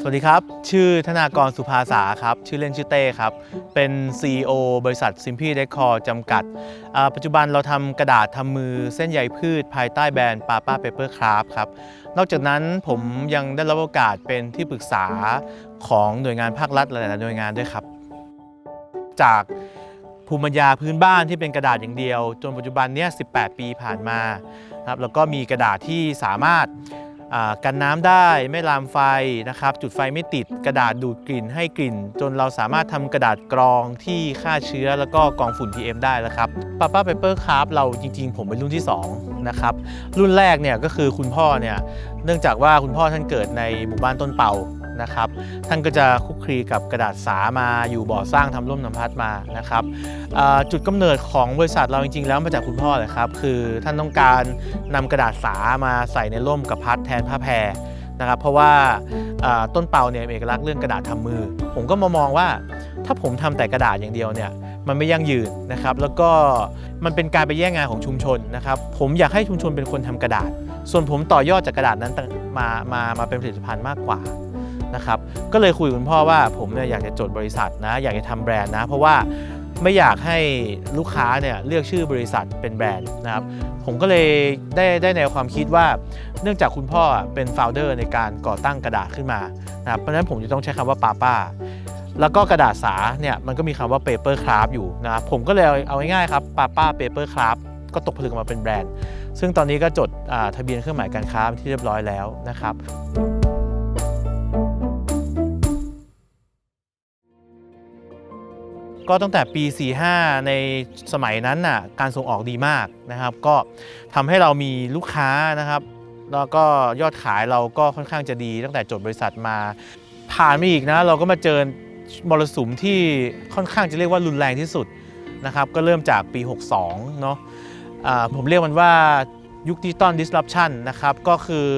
สวัสดีครับ ชื่อธนากรสุภาษาครับ ชื่อเล่นชื่อเต้ครับ เป็น CEO บริษัท s i m p l y Decor จำกัด ปัจจุบันเราทำกระดาษทำมือเส้นใยพืช ภายใต้แบรนด์ Papa Paper Craft ครับ นอกจากนั้นผมยังได้รับโอกาสเป็นที่ปรึกษาของหน่วยงานภาครัฐหลายๆหน่วยงานด้วยครับ จากภูมิปัญญาพื้นบ้านที่เป็นกระดาษอย่างเดียว จนปัจจุบันเนี้ย18 ปีผ่านมาครับแล้วก็มีกระดาษที่สามารถ กันน้ำได้ไม่ลามไฟนะครับ จุดไฟไม่ติดกระดาษดูดกลิ่นให้กลิ่น จนเราสามารถทำกระดาษกรองที่ฆ่าเชื้อแล้วก็กรองฝุ่น PM ได้แล้วครับป้าป้าเปเปอร์คราฟเราจริง ๆ ผมเป็นรุ่นที่2นะครับรุ่นแรกเนี่ยก็คือคุณพ่อเนี่ยเนื่องจากว่าคุณพ่อท่านเกิดในหมู่บ้านต้นเปา นะครับ ท่านก็จะคุกคลีกับกระดาษสามาอยู่บ่อสร้างทำร่มน้ำพัดมานะครับจุดกำเนิดของบริษัทเราจริง ๆ แล้วมาจากคุณพ่อเลยครับ คือท่านต้องการนำกระดาษสามาใส่ในร่มกับพัดแทนผ้าแพรนะครับเพราะว่าต้นเปาเนี่ยมีเอกลักษณ์เรื่องกระดาษทำมือ ผมก็มามองว่าถ้าผมทำแต่กระดาษอย่างเดียวเนี่ยมันไม่ยั่งยืนนะครับ แล้วก็มันเป็นการไปแย่งงานของชุมชนนะครับ ผมอยากให้ชุมชนเป็นคนทำกระดาษ ส่วนผมต่อยอดจากกระดาษนั้นมามามาเป็นผลิตภัณฑ์มากกว่า นะครับก็เลยคุยกับคุณพ่อว่าผมเนี่ยอยากจะจดบริษัทนะ อยากจะทำแบรนด์นะ เพราะว่าไม่อยากให้ลูกค้าเนี่ยเลือกชื่อบริษัทเป็นแบรนด์นะครับผมก็เลยได้ได้แนวความคิดว่า เนื่องจากคุณพ่อเป็นโฟลเดอร์ในการก่อตั้งกระดาษขึ้นมานะครับเพราะฉะนั้นผมจะต้องใช้คำว่าป้าป้าแล้วก็กระดาษสาเนี่ยมันก็มีคำว่า paper craft อยู่นะครับผมก็เลยเอาง่ายๆครับป้าป้า paper craft ก็ตกผลึกมาเป็นแบรนด์ ซึ่งตอนนี้ก็จดทะเบียนเครื่องหมายการค้าที่เรียบร้อยแล้วนะครับ ก็ตั้งแต่ปี 45 ในสมัยนั้นน่ะการส่งออกดีมากนะครับ ก็ทำให้เรามีลูกค้านะครับ แล้วก็ยอดขายเราก็ค่อนข้างจะดีตั้งแต่จดบริษัทมา ผ่านมาอีกนะเราก็มาเจอมรสุมที่ค่อนข้างจะเรียกว่ารุนแรงที่สุดนะครับ ก็เริ่มจากปี 62 เนาะอ่าผมเรียกมันว่ายุคดิจิตอล disruption นะครับ ก็คือ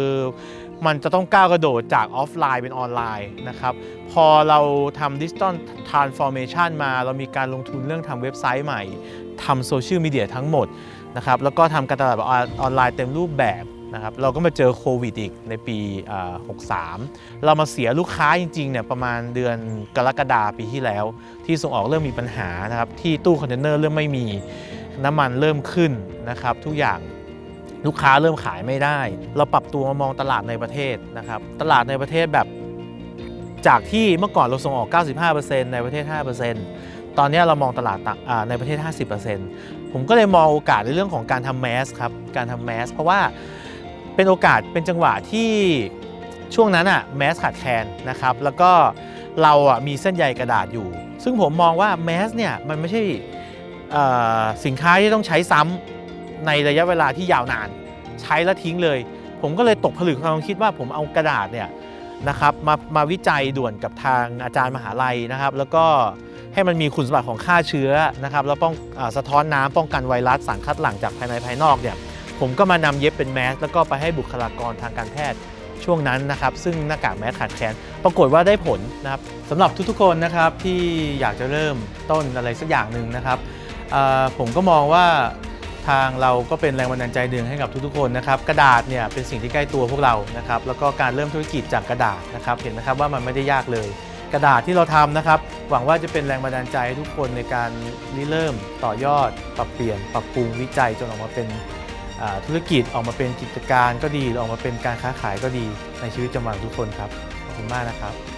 มันจะต้องก้าวกระโดดจากออฟไลน์เป็นออนไลน์นะครับ พอเราทำดิจิตอลทรานส์ฟอร์เมชันมา เรามีการลงทุนเรื่องทำเว็บไซต์ใหม่ทำโซเชียลมีเดียทั้งหมดนะครับแล้วก็ทำการตลาดแบบออนไลน์เต็มรูปแบบนะครับเราก็มาเจอโควิดอีกในปี 63 เรามาเสียลูกค้าจริงๆเนี่ยประมาณเดือนกรกฎาปีที่แล้ว ที่ส่งออกเริ่มมีปัญหานะครับที่ตู้คอนเทนเนอร์เริ่มไม่มีน้ำมันเริ่มขึ้นนะครับทุกอย่าง ลูกค้าเริ่มขายไม่ได้ เราปรับตัวมามองตลาดในประเทศนะครับ ตลาดในประเทศแบบจากที่เมื่อก่อนเราส่งออก 95%ในประเทศ 5%ตอนนี้เรามองตลาดในประเทศ 50%ผมก็เลยมองโอกาสในเรื่องของการทำแมสครับ การทำแมสเพราะว่าเป็นโอกาสเป็นจังหวะที่ช่วงนั้นอะแมสขาดแคลนนะครับ แล้วก็เราอะมีเส้นใยกระดาษอยู่ ซึ่งผมมองว่าแมสเนี่ยมันไม่ใช่สินค้าที่ต้องใช้ซ้ำ ในระยะเวลาที่ยาวนาน ใช้แล้วทิ้งเลย ผมก็เลยตกผลึกความคิดว่าผมเอากระดาษเนี่ยนะครับมามาวิจัยด่วนกับทางอาจารย์มหาลัยนะครับ แล้วก็ให้มันมีคุณสมบัติของฆ่าเชื้อนะครับแล้วป้องอสะท้อนน้ำป้องกันไวรัสสารคัดหลั่งจากภายในภายนอกเนี่ยผมก็มานำเย็บเป็นแมสแล้วก็ไปให้บุคลากรทางการแพทย์ช่วงนั้นนะครับ ซึ่งหน้ากากแมสขาดแคลนปรากฏว่าได้ผลนะครับสำหรับทุกๆคนนะครับที่อยากจะเริ่มต้นอะไรสักอย่างหนึ่งนะครับผมก็มองว่า ทางเราก็เป็นแรงบันดาลใจหนึ่งให้กับทุกๆคนนะครับกระดาษเนี่ยเป็นสิ่งที่ใกล้ตัวพวกเรานะครับแล้วก็การเริ่มธุรกิจจากกระดาษนะครับเห็นนะครับว่ามันไม่ได้ยากเลย กระดาษที่เราทำนะครับหวังว่าจะเป็นแรงบันดาลใจให้ทุกคนในการริเริ่มต่อยอด ปรับเปลี่ยน ปรับปรุงวิจัยจนออกมาเป็นอ่าธุรกิจออกมาเป็นกิจการก็ดีหรือออกมาเป็นการค้าขายก็ดีในชีวิตประจำวันของทุกคนครับขอบคุณมากนะครับ